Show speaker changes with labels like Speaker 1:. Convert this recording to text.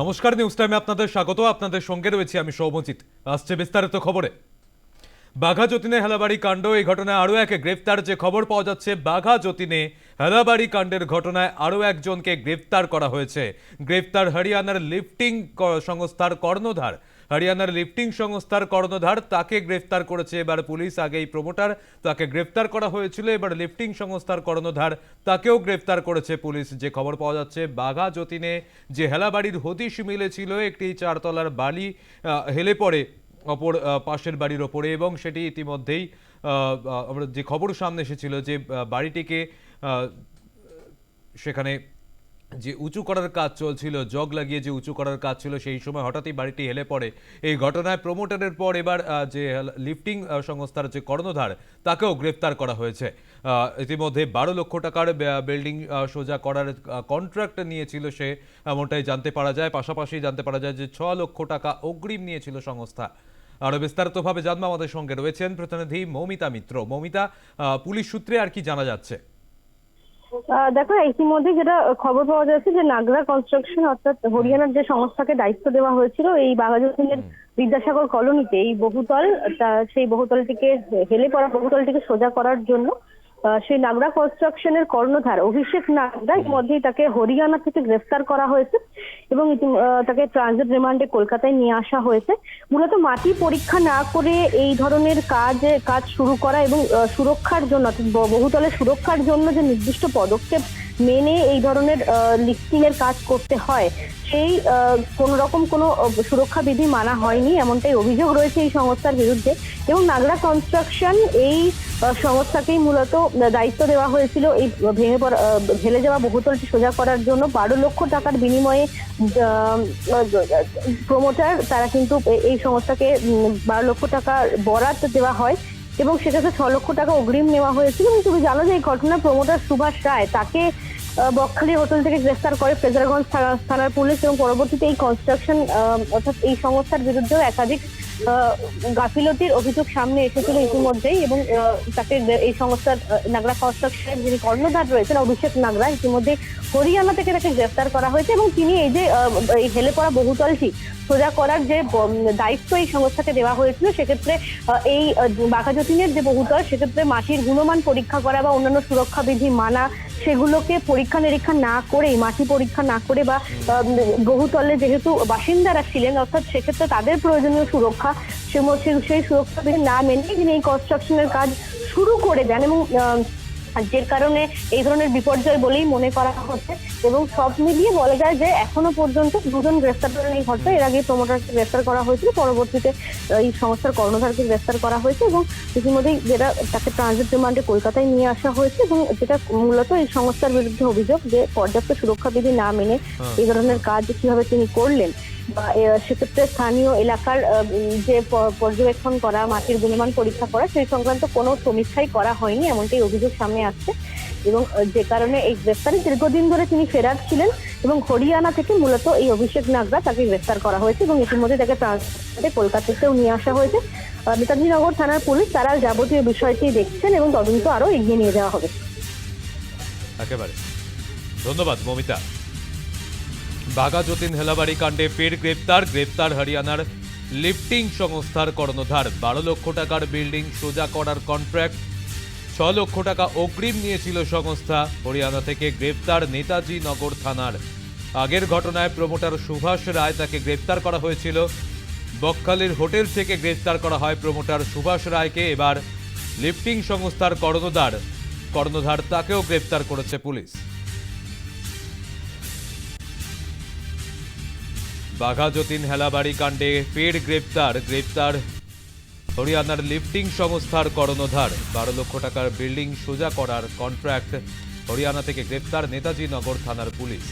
Speaker 1: নমস্কার নিউজ টাইমে আপনাদের স্বাগত, আপনাদের সঙ্গে রয়েছি আমি সৌমজিৎ। আসছে বিস্তারিত খবরে। বাঘা যতীনে হেলাবাড়ি কাণ্ড, এই ঘটনায় আরও এক গ্রেফতার যে খবর পাওয়া যাচ্ছে, বাঘা যতীনে হেলাবাড়ি কাণ্ডের ঘটনায় আরও একজনকে গ্রেফতার করা হয়েছে। গ্রেফতার হরিয়ানার লিফটিং সংস্থার কর্ণধার হরিয়ানার লিফটিং সংস্থার কর্ণধার, তাকে গ্রেফতার করেছে এবার পুলিশ। আগেই প্রমোটার তাকে গ্রেফতার করা হয়েছিল, এবার লিফটিং সংস্থার কর্ণধার তাকেও গ্রেফতার করেছে পুলিশ। যে খবর পাওয়া যাচ্ছে, বাঘা যতীনে যে হেলাবাড়ির হদিশ মিলেছিল, একটি চারতলার বালি হেলে পড়ে অপর পাশের বাড়ির ওপরে এবং সেটি ইতিমধ্যেই আমরা যে খবর সামনে এসেছিল যে বাড়িটিকে সেখানে যে উঁচু করার কাজ চলছিল, জগ লাগিয়ে যে উঁচু করার কাজ ছিল, সেই সময় হঠাৎই বাড়িটি হেলে পড়ে। এই ঘটনায় প্রমোটারের পর এবার যে লিফটিং সংস্থার যে কর্ণধার, তাকেও গ্রেফতার করা হয়েছে। ইতিমধ্যে বারো লক্ষ টাকার বিল্ডিং সোজা করার কন্ট্রাক্ট নিয়েছিল সে। এমনটাই জানতে পারা যায়। পাশাপাশি জানতে পারা যায় যে ছ লক্ষ টাকা অগ্রিম নিয়েছিল সংস্থা। আরও বিস্তারিতভাবে জানব আমাদের সঙ্গে রয়েছেন প্রতিনিধি মৌমিতা মিত্র। মৌমিতা পুলিশ সূত্রে আর কি জানা যাচ্ছে?
Speaker 2: দেখো ইতিমধ্যে যেটা খবর পাওয়া যাচ্ছে যে নাগরা কনস্ট্রাকশন অর্থাৎ হরিয়ানার যে সংস্থাকে দায়িত্ব দেওয়া হয়েছিল এই বাঘাযতীনের বিদ্যাসাগর কলোনিতে এই বহুতল তা- সেই বহুতলটিকে হেলে পড়া বহুতলটিকে সোজা করার জন্য সেই নাগরা কনস্ট্রাকশনের কর্ণধার অভিষেক নাগরা ইতিমধ্যেই তাকে হরিয়ানা থেকে গ্রেফতার করা হয়েছে এবং তাকে ট্রানজিট রিমান্ডে কলকাতায় নিয়ে আসা হয়েছে। মূলত মাটি পরীক্ষা না করে এই ধরনের কাজ কাজ শুরু করা এবং সুরক্ষার জন্য বহুতলে বহুতলের সুরক্ষার জন্য যে নির্দিষ্ট পদক্ষেপ মেনে এই ধরনের লিফটিং এর কাজ করতে হয়, সেই কোন রকম কোনো সুরক্ষা বিধি মানা হয়নি, এমনটাই অভিযোগ রয়েছে এই সংস্থার বিরুদ্ধে। এবং নাগরা কনস্ট্রাকশন এই সংস্থাকেই মূলত দায়িত্ব দেওয়া হয়েছিল এই ভেঙে পড়া ঢেলে যাওয়া বহুতলটি সোজা করার জন্য। বারো লক্ষ টাকার বিনিময়ে প্রমোটার তারা কিন্তু এই সংস্থাকে বারো লক্ষ টাকা বরাদ্দ দেওয়া হয় এবং সেটাতে ছ লক্ষ টাকা অগ্রিম নেওয়া হয়েছিল। এবং তুমি জানো যে এই ঘটনা প্রমোটার সুভাষ রায়, তাকে বকখালি হোটেল থেকে গ্রেফতার করে ফ্রেজারগঞ্জ থানার পুলিশ এবং পরবর্তীতে এই কনস্ট্রাকশন অর্থাৎ এই সংস্থার বিরুদ্ধেও একাধিক গাফিলতির অভিযোগ সামনে এসেছিল ইতিমধ্যেই এবং তাকে এই সংস্থার নাগরা কনস্ট্রাকশনের যিনি কর্ণধার রয়েছেন, অভিষেক নাগরা, ইতিমধ্যে হরিয়ানা থেকে তাকে গ্রেফতার করা হয়েছে এবং তিনি এই যে এই হেলে পড়া বহুতলটি সোজা করার যে দায়িত্ব এই সংস্থাকে দেওয়া হয়েছিল, সেক্ষেত্রে এই বাঘাযতীনের যে বহুতল, সেক্ষেত্রে মাটির গুণমান পরীক্ষা করা বা অন্যান্য সুরক্ষা বিধি মানা সেগুলোকে পরীক্ষা নিরীক্ষা না করে মাটি পরীক্ষা না করে বা বহুতলে যেহেতু বাসিন্দারা ছিলেন, অর্থাৎ সেক্ষেত্রে তাদের প্রয়োজনীয় সুরক্ষা সেই সুরক্ষা না মেনে তিনি এই কনস্ট্রাকশনের কাজ শুরু করে দেন এবং আহ, যে কারণে এই ধরনের বিপর্যয় বলেই মনে করা হচ্ছে এবং সব মিলিয়ে বলা যায় যে এখনও পর্যন্ত দুজন গ্রেফতার করেন এই ঘটনা এর আগে প্রমোটারকে গ্রেফতার করা হয়েছিল পরবর্তীতে এই সংস্থার কর্ণধারকে গ্রেফতার করা হয়েছে এবং ইতিমধ্যেই যেটা তাকে ট্রানজিট রিমান্ডে কলকাতায় নিয়ে আসা হয়েছে এবং যেটা মূলত এই সংস্থার বিরুদ্ধে অভিযোগ যে পর্যাপ্ত সুরক্ষা বিধি না মেনে এই ধরনের কাজ কীভাবে তিনি করলেন বা সেক্ষেত্রে স্থানীয় এলাকার যে পর্যবেক্ষণ করা মাটির গুণমান পরীক্ষা করা সেই সংক্রান্ত কোনো সমীক্ষাই করা হয়নি এমনটাই অভিযোগ সামনে আসছে। এবং যে কারণে এই গ্রেফতারে দীর্ঘদিন ধরে তিনি ফেরার ছিলেন এবং হরিয়ানা থেকে মূলত এই অভিষেক নাগরা তাকে গ্রেফতার করা হয়েছে এবং ইতিমধ্যে তাকে ট্রান্সফারে কলকাতাতেও নিয়ে আসা হয়েছে। আহ, নেতাজি নগর থানার পুলিশ তারা যাবতীয় বিষয়টি দেখছেন এবং তদন্ত আরও এগিয়ে নিয়ে যাওয়া হবে।
Speaker 1: একেবারে। ধন্যবাদ মমিতা। বাঘা যতীন হেলাবাড়ি কাণ্ডে ফের গ্রেপ্তার গ্রেপ্তার হরিয়ানার লিফটিং সংস্থার কর্ণধার। বারো লক্ষ টাকার বিল্ডিং সোজা করার কন্ট্রাক্ট। ছ লক্ষ টাকা অগ্রিম নিয়েছিল সংস্থা। হরিয়ানা থেকে গ্রেপ্তার নেতাজি নগর থানার। আগের ঘটনায় প্রমোটার সুভাষ রায় তাকে গ্রেপ্তার করা হয়েছিল। বকখালির হোটেল থেকে গ্রেপ্তার করা হয় প্রমোটার সুভাষ রায়কে। এবার লিফটিং সংস্থার কর্ণধার। কর্ণধার তাকেও গ্রেপ্তার করেছে পুলিশ। বাঘা যতীন হেলাবাড়ি কাণ্ডে ফের গ্রেপ্তার গ্রেপ্তার হরিয়ানার লিফটিং সংস্থার করণধার বারো লক্ষ টাকার বিল্ডিং সোজা করার কন্ট্রাক্ট হরিয়ানা থেকে গ্রেপ্তার নেতাজি নগর থানার পুলিশ।